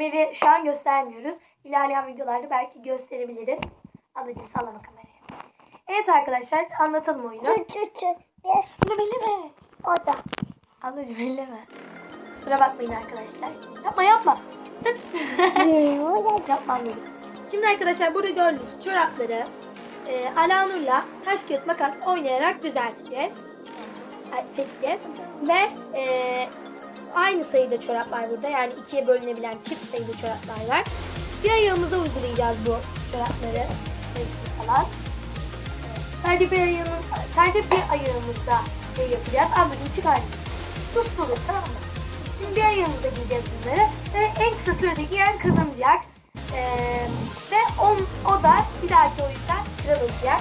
Ömer'i şu an göstermiyoruz. İlerleyen videolarda belki gösterebiliriz. Ablacığım sallama kamerayı. Evet arkadaşlar anlatalım oyunu. Tut tut tut. Biraz Şunu belleme. orada. Ablacığım elleme. Kusura bakmayın arkadaşlar. Yapma yapma. Yapma dedim. Şimdi arkadaşlar burada gördüğünüz çorapları e, Alanur'la taş kağıt makas oynayarak düzelteceğiz. Seçeceğiz. Ve e, aynı sayıda çorap var burada. Yani ikiye bölünebilen çift sayıda çoraplar var. Bir ayağımıza uygulayacağız bu çorapları. Falan. Sadece bir ayağımız, sadece bir ayağımızda şey yapacağız. Ablacığım çıkar. Tutulur tamam mı? Şimdi bir ayağımızda giyeceğiz bunları. Ve en kısa sürede giyen kazanacak. Ee, ve on, o da bir dahaki oyunda kral olacak.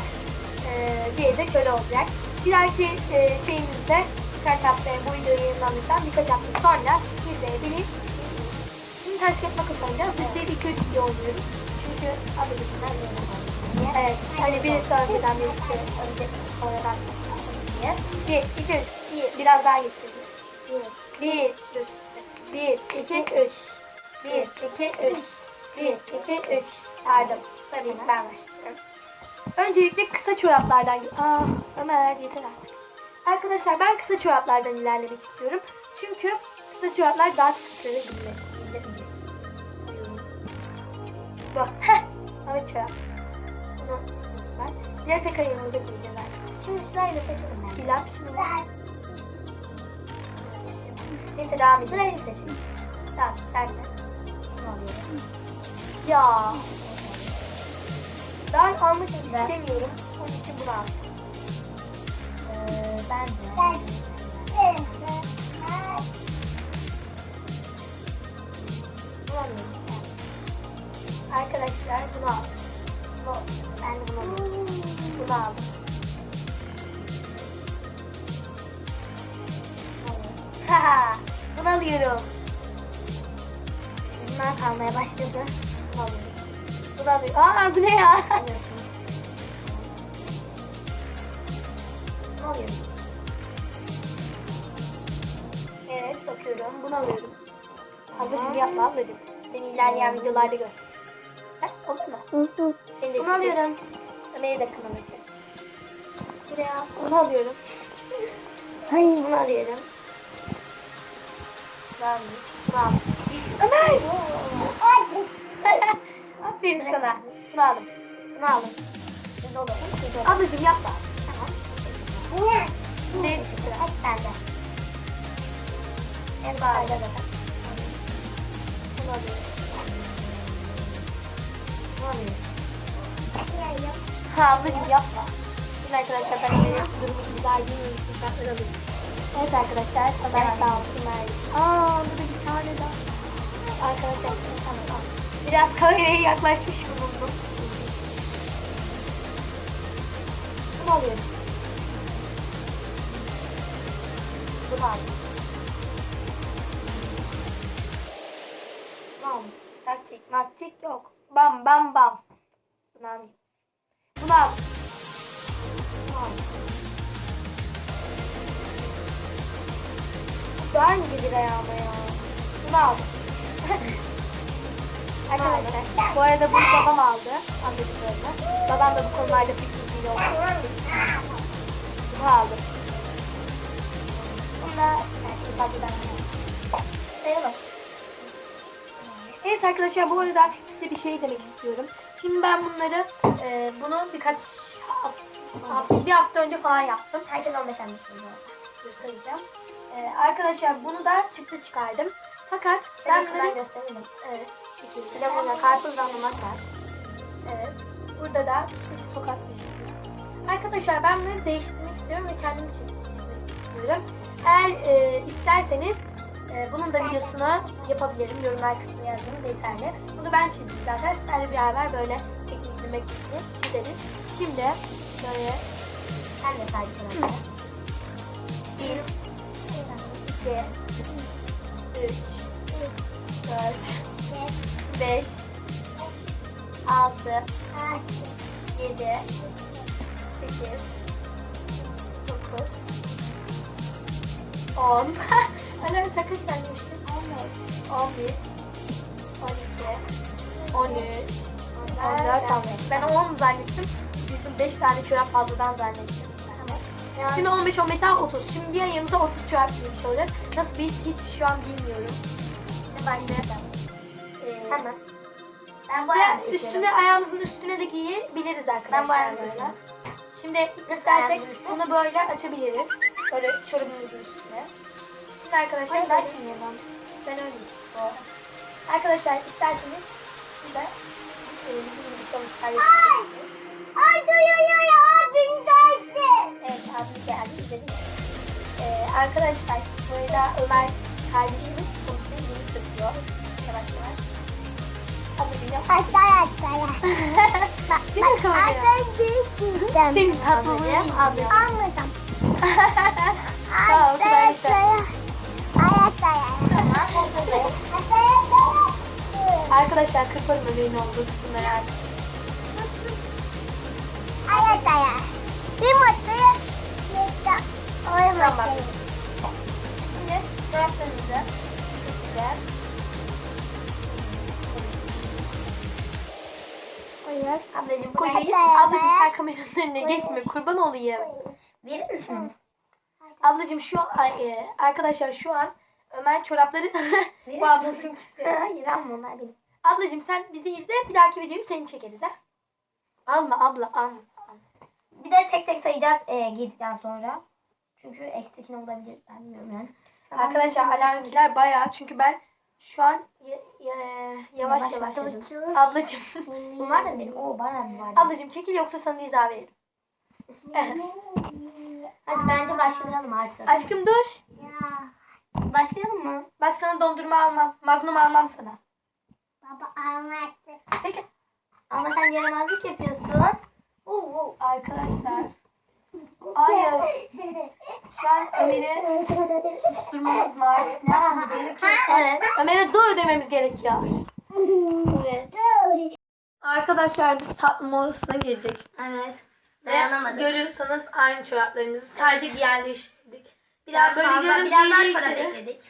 Ee, diğeri de köle olacak. Bir dahaki e, şeyimizde birkaç haftaya bu videoyu yayınlandıktan birkaç hafta sonra izleyebilir. Şimdi kağıt makas oynayacağız. Biz de 2-3 diye oynuyoruz. Çünkü arkadaşımlar Evet. Hani birisi önceden birisi önce sonradan diye. Bir, iki, üç. Bir, biraz daha getirdim. Bir, dur. Bir, iki, üç. Bir, iki, üç. Bir, iki, üç. Yardım. Tabii ben başlıyorum. Öncelikle kısa çoraplardan... Aa, Ömer yeter artık. Arkadaşlar ben kısa çoraplardan ilerlemek istiyorum. Çünkü kısa çoraplar daha kısa gidilir. Bu. Heh. Evet çorap. Bunu ben. Diğer tek ayağımıza giyeceğiz arkadaşlar. Şimdi sırayla seçelim. ben. Bilal şimdi. Neyse devam edelim. Sırayla seçelim. Tamam sen de. Ya. Ben almak istemiyorum. Onun için bunu al. Arkadaşlar bunu al. Bu, ben de bunu aldım. Haha, bunu alıyorum. Bunlar kalmaya başladı. Bunu alıyorum. Bunu alıyorum. Aa bu ne ya? Bunu alıyorum. Evet bakıyorum. Bunu alıyorum. Ablacığım yapma ablacığım. Seni ilerleyen videolarda göster. Heh, olur mu? Hı hı. Seni de Bunu alıyorum. Ömer'i de kınamayacağım. Buraya bunu alıyorum. Hayır. Bunu alıyorum. Ben bunu aldım. Ömer! Aferin sana. Bunu aldım. Bunu aldım. Ablacığım yapma. Tamam. Ne? Şimdi sıra. Hadi En bağırda da. Bunu alıyorum. Bunu alıyorum. Ha ablacığım yapma. Şimdi arkadaşlar ben böyle durumu güzel değil mi? Şartları alayım. Evet arkadaşlar. Ömer sağ olsun verdi. Aa burada bir tane daha. Arkadaşlar tamam tamam. Biraz kameraya yaklaşmış bulundum. Bunu alıyorum. Bunu aldım. Maktik yok. Bam bam bam. Bunu al. Bunu al. Ayağıma ya? Bunu al. Arkadaşlar bu arada bunu babam aldı. Anladıklarını. Babam da bu konularda pek bilgili oldu. Bunu aldım. Bunda evet, fazladan sayalım. Evet arkadaşlar bu arada size bir şey demek istiyorum. Şimdi ben bunları e, bunu birkaç hafta, bir hafta önce falan yaptım. Herkes 15 anlaşıldı bu arada. Dur sayacağım. E, arkadaşlar bunu da çıktı çıkardım. Fakat ben bunları... gösterelim. Evet. Telefonla karpuz anlamak var. Evet. Burada da işte bir sokak. Arkadaşlar ben bunları değiştirmek istiyorum ve kendim için istiyorum. Eğer e, isterseniz e, bunun da videosunu yapabilirim. Yorumlar kısmına yazmanız yeterli. Bunu ben çizdim zaten. Sizlerle beraber böyle çekilmek için çizeriz. Şimdi böyle sen de sadece Bir, iki, üç, dört, beş, altı, yedi, sekiz, dokuz, on. Sen demiştin. On beş, on bir, on 13, 14, 15. Ben 10 zannettim. Bizim 5 tane çorap fazladan zannettim. Yani Şimdi 15 15 daha 30. Şimdi bir ayımıza 30 çorap giymiş olacağız. Nasıl bir hiç şu an bilmiyorum. şimdi başlayalım. Ee, Hemen. Ben bu ayağımı üstüne seçiyorum. ayağımızın üstüne de giyebiliriz Ben bu arkadaşlar ayağımı böyle. Şimdi istersek bunu böyle açabiliriz. Böyle çorabımızın üstüne. Şimdi arkadaşlar Hayır, ben ben bilmiyorum. ben öyle istiyorum. Arkadaşlar isterseniz siz de e, yapabilirsiniz. Ay duyuyor abim geldi. Evet abim geldi izledik. Ee, arkadaşlar bu arada Ömer kardeşimiz komple yeni sıkıyor. Yavaş yavaş. Ablacığım yap. Aşağı aşağı. Değil mi kamera? Aşağı değilsin. Senin tatlılığın Ablacığım, iyi. Almadım. Tamam, arkadaşlar. Arkadaşlar kırparım öbeğin olduğu kısımları artık. aşağı. Aşağı Bir mutluyum. Mutlu. Oy mutluyum. Şimdi çoraplarımızı size Koyuyoruz. Ablacığım. Aşağı Ablacığım sen kameranın önüne geçme kurban olayım. Verir misin? Ablacığım şu an ay, e, arkadaşlar şu an Ömer çorapları bu ablamınkisi. Hayır alma onlar benim. Ablacığım sen bizi izle bir dahaki videoyu seni çekeriz ha. Alma abla alma. Bir de tek tek sayacağız e, giydikten sonra. Çünkü eksik ne olabilir ben bilmiyorum yani. Arkadaşlar alarmkiler bayağı çünkü ben şu an ya- yavaş Yavaş yavaş. Ablacığım. Bunlar da benim. Oo bayağı bir var. Ablacığım çekil yoksa sana ceza veririm. Hadi bence başlayalım artık. Aşkım dur. Ya. Başlayalım mı? Bak sana dondurma almam. Magnum almam sana. Baba anlattı. Peki. Ama sen yaramazlık yapıyorsun. Oo, arkadaşlar. Hayır. Şu an Ömer'i durmamız var. Ne yapmamız gerekiyor? Evet. Ömer'e dur dememiz gerekiyor. Evet. Arkadaşlar biz tatlı molasına geldik. Evet. Ve Dayanamadık. görüyorsanız aynı çoraplarımızı sadece giyen değiştirdik. Biraz böyle fazla, biraz daha giydiği çorap için ekledik.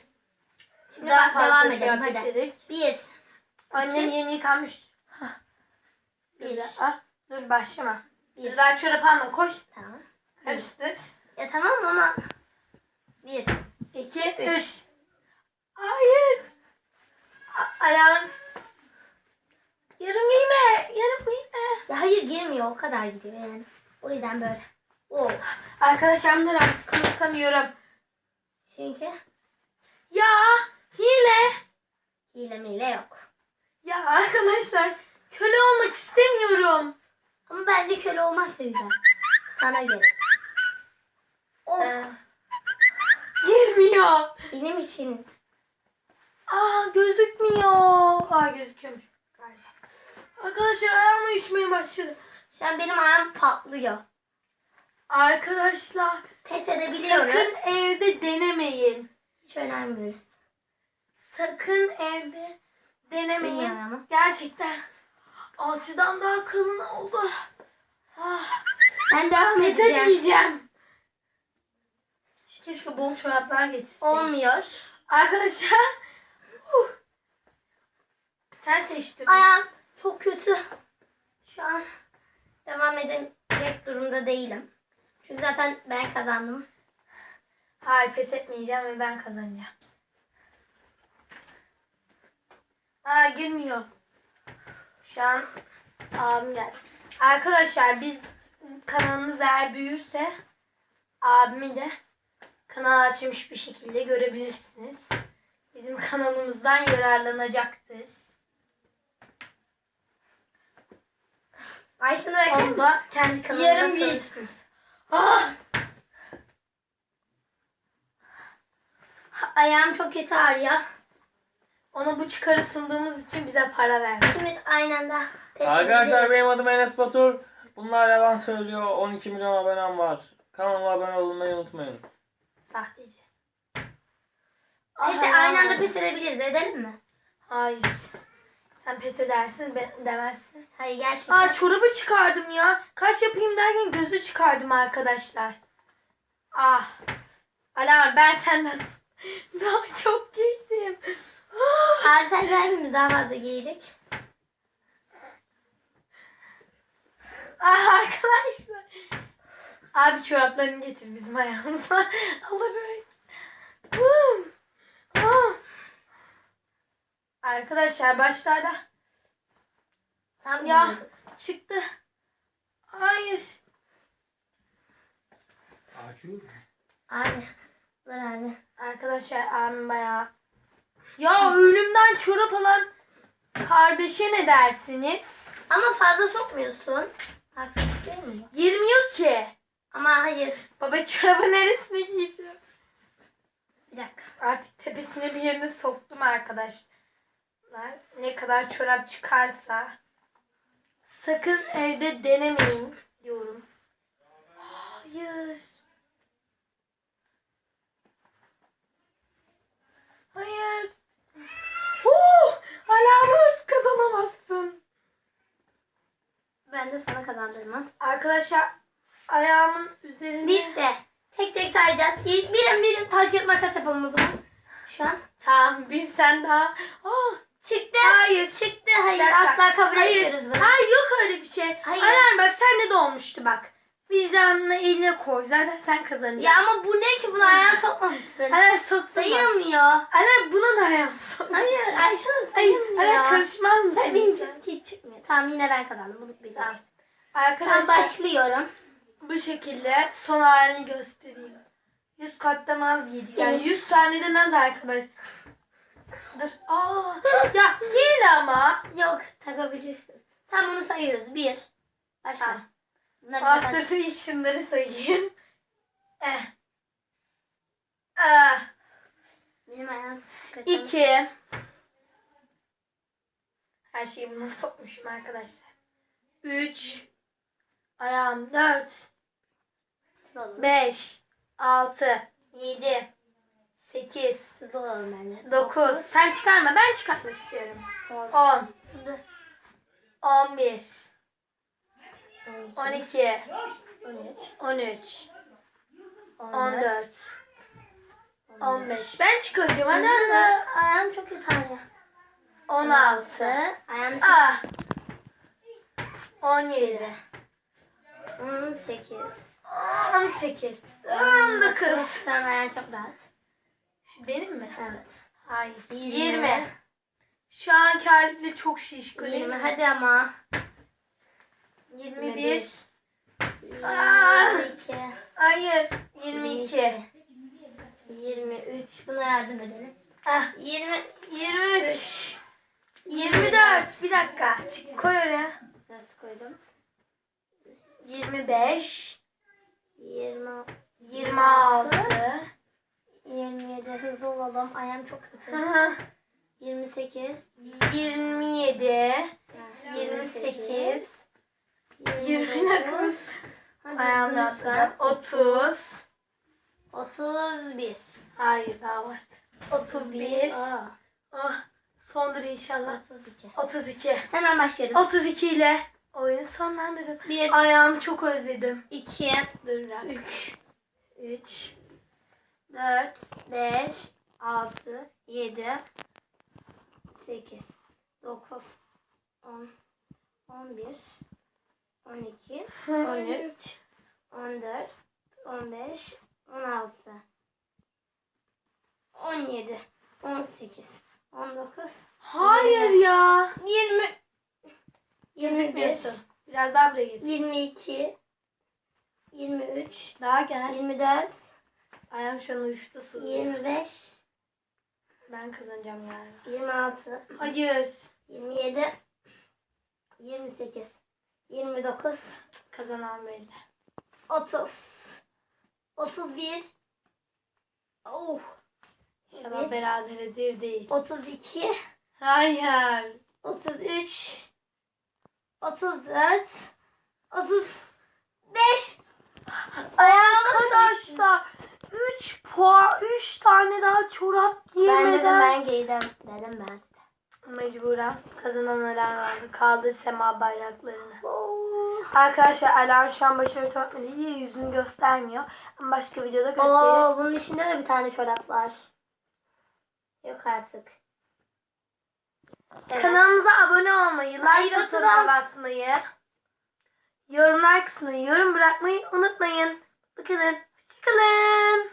Şimdi Daha devam çorap edelim hadi. ekledik. Bir. Annem İki. yeni yıkanmış. Bir. Bir. Ah, dur başlama. Bir. Daha çorap alma koy. Tamam. Karıştır. Ya tamam ama. Bir. İki, üç. Hayır. A- Ayağın. Yarım giyme. Yarım giyme. Ya hayır girmiyor o kadar gidiyor yani. O yüzden böyle. Oo. Arkadaşlar bunları artık konuşamıyorum. Çünkü Ya hile. hile mile yok. Ya arkadaşlar köle olmak istemiyorum. Ama bence köle olmak da güzel. Sana göre. Oh. Ee, girmiyor. Benim için. Aa gözükmüyor. Aa gözüküyormuş. Galiba. Arkadaşlar ayağım uyuşmaya başladı. Şu an benim ayağım patlıyor. Arkadaşlar Pes edebiliyoruz. sakın evde denemeyin. Hiç önermiyoruz. Sakın evde denemeyin. Bilmiyorum ama. Gerçekten alçıdan daha kalın oldu. Ah, Ben devam pes edeceğim. etmeyeceğim. Keşke bol çoraplar getirseydim. Olmuyor. Arkadaşlar. Sen seçtin. Ayağım çok kötü. Şu an devam edecek durumda değilim. Çünkü zaten ben kazandım. Hayır pes etmeyeceğim ve ben kazanacağım. Aa girmiyor. Şu an abim geldi. Arkadaşlar biz kanalımız eğer büyürse abimi de kanal açmış bir şekilde görebilirsiniz. Bizim kanalımızdan yararlanacaktır. Ayşenur Onu da kendi kanalında Yarım tanırsınız. Ah! ayağım çok kötü ağrıyor. Ona bu çıkarı sunduğumuz için bize para verdi. Şimdi aynı anda pes Arkadaşlar benim adım Enes Batur. Bunlar yalan söylüyor. 12 milyon abonem var. Kanalıma abone olmayı unutmayın. Sahteci. Pes, Aha. aynı anda pes edebiliriz. Edelim mi? Hayır. Sen pes edersin be, demezsin. Hayır gerçekten. Aa çorabı çıkardım ya. Kaş yapayım derken gözü çıkardım arkadaşlar. Ah. Alarm ben senden daha çok giydim. Ah. Abi sen hangimiz daha fazla giydik? Ah arkadaşlar. Abi çoraplarını getir bizim ayağımıza. Alarak. Arkadaşlar başlarda Tam Ya. çıktı. Hayır. Acıyor. Abi. Dur abi. Arkadaşlar abim bayağı. Ya ölümden çorap alan kardeşe ne dersiniz? Ama fazla sokmuyorsun. Haksızlık değil mi? bu? Girmiyor ki. Ama hayır. Baba çorabı neresine giyeceğim? Bir dakika. Artık tepesine bir yerine soktum arkadaşlar. Ne kadar çorap çıkarsa sakın evde denemeyin diyorum. Hayır. Hayır. Oh, Alamur kazanamazsın. Ben de sana kazandırmam. Arkadaşlar ayağımın üzerine Bitti. Tek tek sayacağız. İlk birim birim taş kağıt makas yapalım o zaman. Şu an. Tamam bir sen daha. Oh, Çıktı. Hayır. Çıktı. Hayır. Asla kabul Hayır. etmiyoruz bunu. Hayır yok öyle bir şey. Hayır. Alarm bak sen de olmuştu bak. Vicdanını eline koy. Zaten sen kazanacaksın. Ya ama bu ne ki? Bunu ayağına sokmamışsın. Alarm soksun bak. Sayılmıyor. Alarm buna da ayağımı sok. Hayır Ayşe Hayır. sayılmıyor. Alarm karışmaz mısın? Hayır, benim hiç, hiç çıkmıyor. Tamam yine ben kazandım. Bunu bir Tamam. Tamam. Arkadaşlar başlıyorum. bu şekilde son halini göstereyim. 100 katta naz giydik. Yani 100 tane de naz arkadaş. Dur. Aa, ya hile ama. Yok takabilirsin. Tamam bunu sayıyoruz. Bir. Başla. Tamam. Bunları Ah sen- dur ilk şunları sayayım. Eh. Ah. Benim ayağım kötü. 2 Her şeyi buna sokmuşum arkadaşlar. 3 Ayağım 4 Hızlı olalım. 5 6 7 8 Hızlı olalım bence. 9 Sen çıkarma ben çıkartmak istiyorum. On. 10 Hızlı. 11 On iki, 12 on üç, 13 on 14 dört, 15 Ben çıkaracağım hadi hadi. Ayağım çok ağrıyor. 16 Ayağım Ah. 17 On sekiz. 18 19 Sen ayağın çok rahat. Benim mi? Evet. Hayır. Yirmi. 20. Şu anki halimle çok şişko değil Yirmi. mi? Hadi ama. 21. Aa. Yirmi iki. Hayır. 22. Yirmi üç. Buna yardım edelim. Ah, Yirmi 23. 24. Bir dakika. Çık, koy oraya. Nasıl koydum? 25. Yirmi 26. Yirmi yedi. Hızlı olalım. Ayağım çok kötü. Yirmi sekiz. 27. 28. 29. Ayağım rahatladı. 30. Otuz bir. Hayır daha var. 31. Aa, Oh, sondur inşallah. Otuz iki. 32. Hemen başlıyorum. 32 ile oyunu sonlandırdım. Bir. Ayağımı çok özledim. iki. Dur bir dakika. Üç. Üç. Dört. Beş. Altı. Yedi. Sekiz. Dokuz. On. On bir. On iki. On üç. On dört. On beş. On altı. On yedi. On sekiz. On dokuz. Hayır ya. Yirmi. Yirmi bir. Gözükmüyorsun. Biraz daha buraya iki. Yirmi üç. Daha gel. Yirmi dört. Ayağım şu an uyuştu sızlıyor. 25, Ben kazanacağım yani. 26, Hayır. 27, 28, 29, Kazanan belli. 30, 31, oh, İnşallah Bir. beraberedir değil. 32, Hayır. 33, 34, 35. Arkadaşlar 3 puan 3 tane daha çorap Ben dedim giyemeden ben giydim. Dedim ben. mecburen kazanan Alan aldı. Kaldır sema bayraklarını. Arkadaşlar Alan şu an başarı törtmedi diye yüzünü göstermiyor. Ama başka videoda gösterir. Oo, bunun içinde de bir tane çorap var. Yok artık. Evet. Kanalımıza abone olmayı, like butonuna basmayı, yorum like kısmına yorum bırakmayı unutmayın. Bakalın. Hoşçakalın.